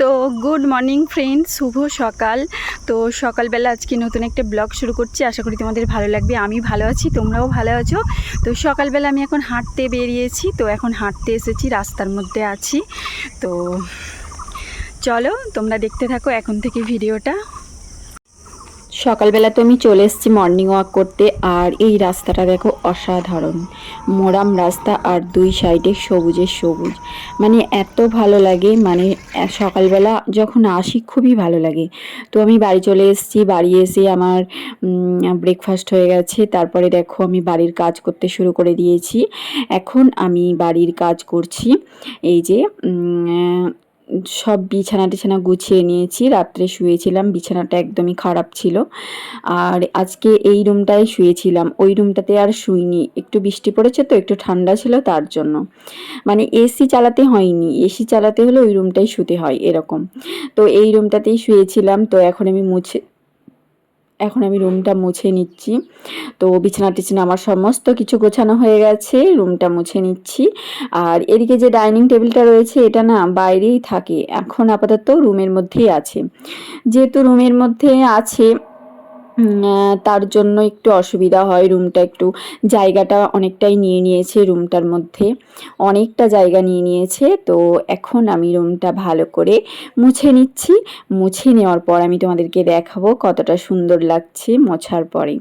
তো good morning friends, শুভ সকাল। তো সকালবেলা আজকে নতুন একটা ব্লগ শুরু করছি, আশা করি তোমাদের ভালো লাগবে, আমি ভালো আছি, তোমরাও ভালো আছো। তো সকালবেলা আমি এখন হাঁটতে বেরিয়েছি, তো এখন হাঁটতে এসেছি, রাস্তার মধ্যে আছি। তো চলো, তোমরা দেখতে থাকো এখন থেকে ভিডিওটা। সকালবেলা তো আমি চলে এসেছি মর্নিং ওয়াক করতে, আর এই রাস্তাটা দেখো অসাধারণ। মোরাম রাস্তা আর দুই সাইডে সবুজের সবুজ। মানে এত ভালো লাগে মানে সকালবেলা যখন আসি খুবই ভালো লাগে। তো আমি বাড়ি চলে এসেছি, বাড়ি এসে আমার ব্রেকফাস্ট হয়ে গেছে, তারপরে দেখো আমি বাড়ির কাজ করতে শুরু করে দিয়েছি। এখন আমি বাড়ির কাজ করছি, এই যে সব বিছানা টিছানা গুছিয়ে নিয়েছি। রাত্রে শুয়েছিলাম, বিছানাটা একদমই খারাপ ছিল। আর আজকে এই রুমটায় শুয়েছিলাম। ওই রুমটাতে আর শুইনি। একটু বৃষ্টি পড়েছে তো, একটু ঠান্ডা ছিল তার জন্য। মানে এসি চালাতে হয়নি। এসি চালাতে হলে ওই রুমটাই শুতে হয় এরকম। তো এই রুমটাতেই শুয়েছিলাম। তো এখন আমি মুছে এখন আমি রুমটা মুছে নিচ্ছি। তো বিছানা টিছানা আমার সমস্ত কিছু গোছানো হয়ে গেছে, রুমটা মুছে নিচ্ছি। আর এদিকে যে ডাইনিং টেবিলটা রয়েছে, এটা না বাইরেই থাকে, এখন আপাতত রুমের মধ্যেই আছে। যেহেতু রুমের মধ্যে আছে তার জন্য একটু অসুবিধা হয়। রুমটা একটু জায়গাটা অনেকটাই নিয়ে নিয়েছে রুমটার মধ্যে। অনেকটা জায়গা নিয়ে নিয়েছে। তো এখন আমি রুমটা ভালো করে মুছে নিচ্ছি। মুছে নেওয়ার পর আমি তোমাদেরকে দেখাবো কতটা সুন্দর লাগছে মোছার পরে।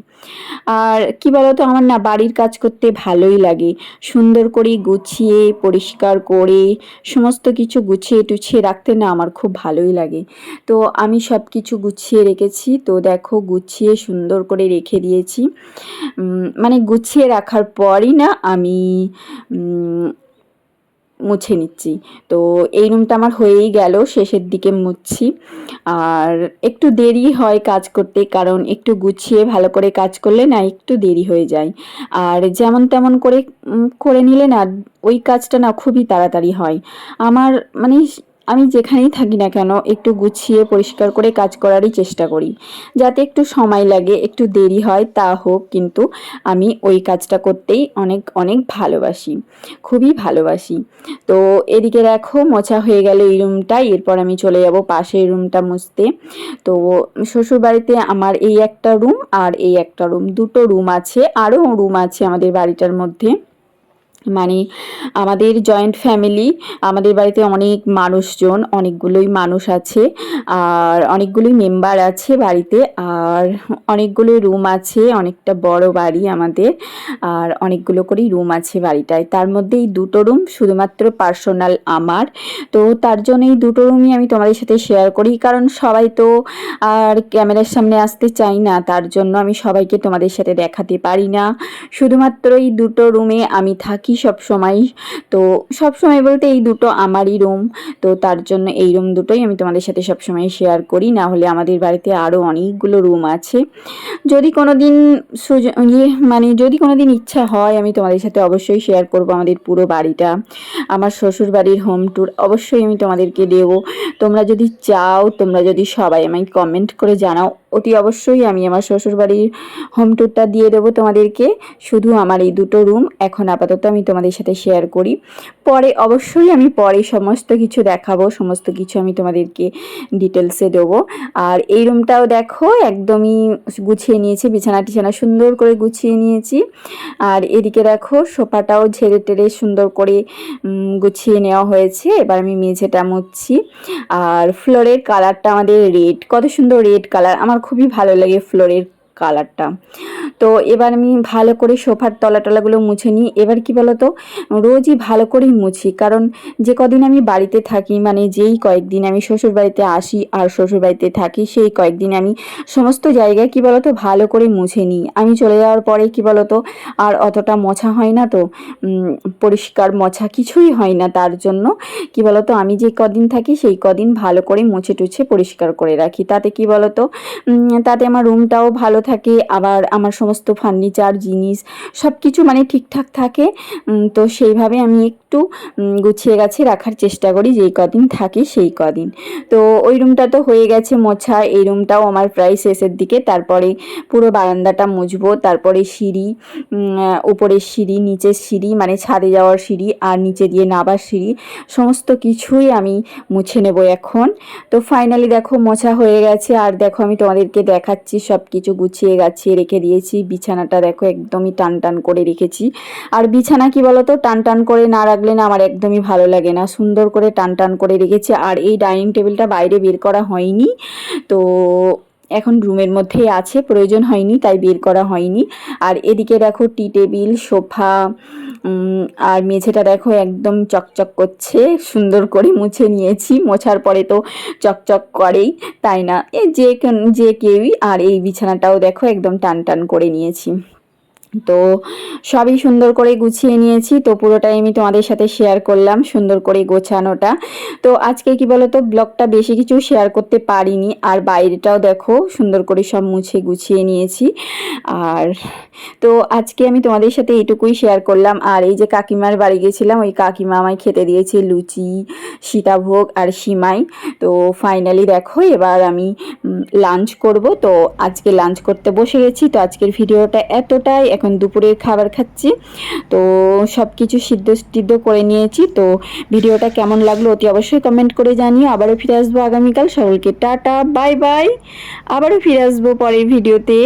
আর কি বলতো, আমার না বাড়ির কাজ করতে ভালোই লাগে। সুন্দর করে গুছিয়ে, পরিষ্কার করে, সমস্ত কিছু গুছিয়ে টুছিয়ে রাখতে না আমার খুব ভালোই লাগে। তো আমি সব কিছু গুছিয়ে রেখেছি। তো দেখো, গুছিয়ে সুন্দর করে রেখে দিয়েছি। মানে গুছিয়ে রাখার পরই না আমি মুছে নিচ্ছি। তো এই রুমটা আমার হয়েই গেল, শেষের দিকে মুছছি। আর একটু দেরি হয় কাজ করতে, কারণ একটু গুছিয়ে ভালো করে কাজ করলে না একটু দেরি হয়ে যায়। আর যেমন তেমন করে করে নিলে না, ওই কাজটা না খুবই তাড়াতাড়ি হয়। আমার মানে আমি যেখানেই থাকি না কেন, একটু গুছিয়ে পরিষ্কার করে কাজ করারই চেষ্টা করি। যাতে একটু সময় লাগে, একটু দেরি হয়, তা হোক, কিন্তু আমি ওই কাজটা করতেই অনেক অনেক ভালোবাসি। খুবই ভালোবাসি। তো এদিকে দেখো, মোছা হয়ে গেল এই রুমটা, এরপর আমি চলে যাব পাশের রুমটা মুছতে। তো শ্বশুরবাড়িতে আমার এই একটা রুম আর এই একটা রুম। দুটো রুম আছে, আরও রুম আছে আমাদের বাড়িটার মধ্যে। মানে আমাদের জয়েন্ট ফ্যামিলি আমাদের বাড়িতে অনেক মানুষজন, অনেকগুলোই মানুষ আছে, আর অনেকগুলোই মেম্বার আছে বাড়িতে, আর অনেকগুলো রুম আছে, অনেকটা বড় বাড়ি আমাদের, আর অনেকগুলো করেই রুম আছে বাড়িটায়। তার মধ্যে এই দুটো রুম শুধুমাত্র পার্সোনাল আমার। তো তার জন্য এই দুটো রুমই আমি তোমাদের সাথে শেয়ার করি, কারণ সবাই তো আর ক্যামেরার সামনে আসতে চাই না, তার জন্য আমি সবাইকে তোমাদের সাথে দেখাতে পারি না। শুধুমাত্র এই দুটো রুমে আমি থাকি সব সময়। তো সব সময় বলতে এই দুটো আমারই রুম তো তার জন্য এই রুম দুটোই আমি তোমাদের সাথে সব সময় শেয়ার করি। না হলে আমাদের বাড়িতে আরও অনেকগুলো রুম আছে। যদি কোনো দিন ইয়ে মানে যদি কোনো দিন ইচ্ছা হয়, আমি তোমাদের সাথে অবশ্যই শেয়ার করব আমাদের পুরো বাড়িটা। আমার শ্বশুর বাড়ির হোম ট্যুর অবশ্যই আমি তোমাদেরকে দেবো। তোমরা যদি চাও, তোমরা যদি সবাই আমাকে কমেন্ট করে জানাও অতি অবশ্যই আমি আমার শ্বশুরবাড়ির হোম ট্যুরটা দিয়ে দেবো তোমাদেরকে। শুধু আমার এই দুটো রুম এখন আপাতত আমি তোমাদের সাথে শেয়ার করি। পরে অবশ্যই আমি পরে সমস্ত কিছু দেখাবো, সমস্ত কিছু আমি তোমাদেরকে ডিটেলসে দেবো। আর এই রুমটাও দেখো, একদমই গুছিয়ে নিয়েছি, বিছানা টিছানা সুন্দর করে গুছিয়ে নিয়েছি। আর এদিকে দেখো, সোফাটাও ঝেড়ে টেরে সুন্দর করে গুছিয়ে নেওয়া হয়েছে। এবার আমি মেঝেটা মুছছি। আর ফ্লোরের কালারটা আমাদের রেড কত সুন্দর রেড কালার আমার খুবই ভালো লাগে ফ্লোরের কালারটা। তো এবার আমি ভালো করে সোফার তলা টলাগুলো মুছে নিই। এবার কি বলতো? রোজই ভালো করেই মুছি। কারণ যে কদিন আমি বাড়িতে থাকি মানে যেই কয়েকদিন আমি শ্বশুর বাড়িতে আসি আর শ্বশুর বাড়িতে থাকি, সেই কয়েকদিন আমি সমস্ত জায়গায় কি বলতো? ভালো করে মুছে নিই। আমি চলে যাওয়ার পরে কি বলতো? আর অতটা মোছা হয় না তো পরিষ্কার মোছা কিছুই হয় না তার জন্য। কি বলতো? আমি যে কদিন থাকি, সেই কদিন ভালো করে মুছে টুছে পরিষ্কার করে রাখি। তাতে কি বলতো? তাতে আমার রুমটাও ভালো থাকে আবার আমার সমস্ত ফার্নিচার জিনিস সব কিছু মানে ঠিকঠাক থাকে। তো সেইভাবে আমি একটু গুছিয়ে গাছে রাখার চেষ্টা করি, যেই কদিন থাকি সেই কদিন। তো ওই রুমটা তো হয়ে গেছে মোছা, এই রুমটাও আমার প্রায় শেষের দিকে। তারপরে পুরো বারান্দাটা মুছবো, তারপরে সিঁড়ি উপরের সিঁড়ি, নিচের সিঁড়ি মানে ছাদে যাওয়ার সিঁড়ি আর নিচে দিয়ে নাবার সিঁড়ি, সমস্ত কিছুই আমি মুছে নেব এখন। তো ফাইনালি দেখো মোছা হয়ে গেছে, আর দেখো আমি তোমাদেরকে দেখাচ্ছি সব কিছু গুছিয়ে গাছিয়ে রেখে দিয়েছি। বিছানাটা দেখো একদমই টান টান করে রেখেছি। আর বিছানা কি বলতো? টান টান করে না রাখলে না আমার একদমই ভালো লাগে না। সুন্দর করে টান টান করে রেখেছি আর এই ডাইনিং টেবিলটা বাইরে বের করা হয়নি। তো এখন রুমের মধ্যেই আছে, প্রয়োজন হয়নি তাই বের করা হয়নি। আর এদিকে দেখো টি টেবিল, সোফা আর মেঝেটা দেখো একদম চকচক করছে, সুন্দর করে মুছে নিয়েছি, মোছার পরে তো চকচক করেই, তাই না? যে যে কেউই, আর এই বিছানাটাও দেখো একদম টান টান করে নিয়েছি। তো সবই সুন্দর করে গুছিয়ে নিয়েছি। তো পুরোটাই আমি তোমাদের সাথে শেয়ার করলাম, সুন্দর করে গোছানোটা। তো আজকে কি বলতো ব্লগটা বেশি কিছু শেয়ার করতে পারিনি। আর বাইরেটাও দেখো, সুন্দর করে সব মুছে গুছিয়ে নিয়েছি। আর তো আজকে আমি তোমাদের সাথে এইটুকুই শেয়ার করলাম। আর এই যে কাকিমার বাড়ি গেছিলাম, ওই কাকিমা আমায় খেতে দিয়েছে লুচি, সীতাভোগ আর সিমাই। তো ফাইনালি দেখো, এবার আমি লাঞ্চ করব। তো আজকে লাঞ্চ করতে বসে গেছি। তো আজকের ভিডিওটা এতটাই। এখন দুপুরের খাবার খাচ্ছি। তো সব কিছু সিদ্ধ সিদ্ধ করে নিয়েছি। তো ভিডিওটা কেমন লাগল অতি অবশ্যই কমেন্ট করে জানিয়ে আবারও ফিরে আসব আগামীকাল। সকলকে টাটা বাই বাই আবারও ফিরে আসব পরের ভিডিওতে।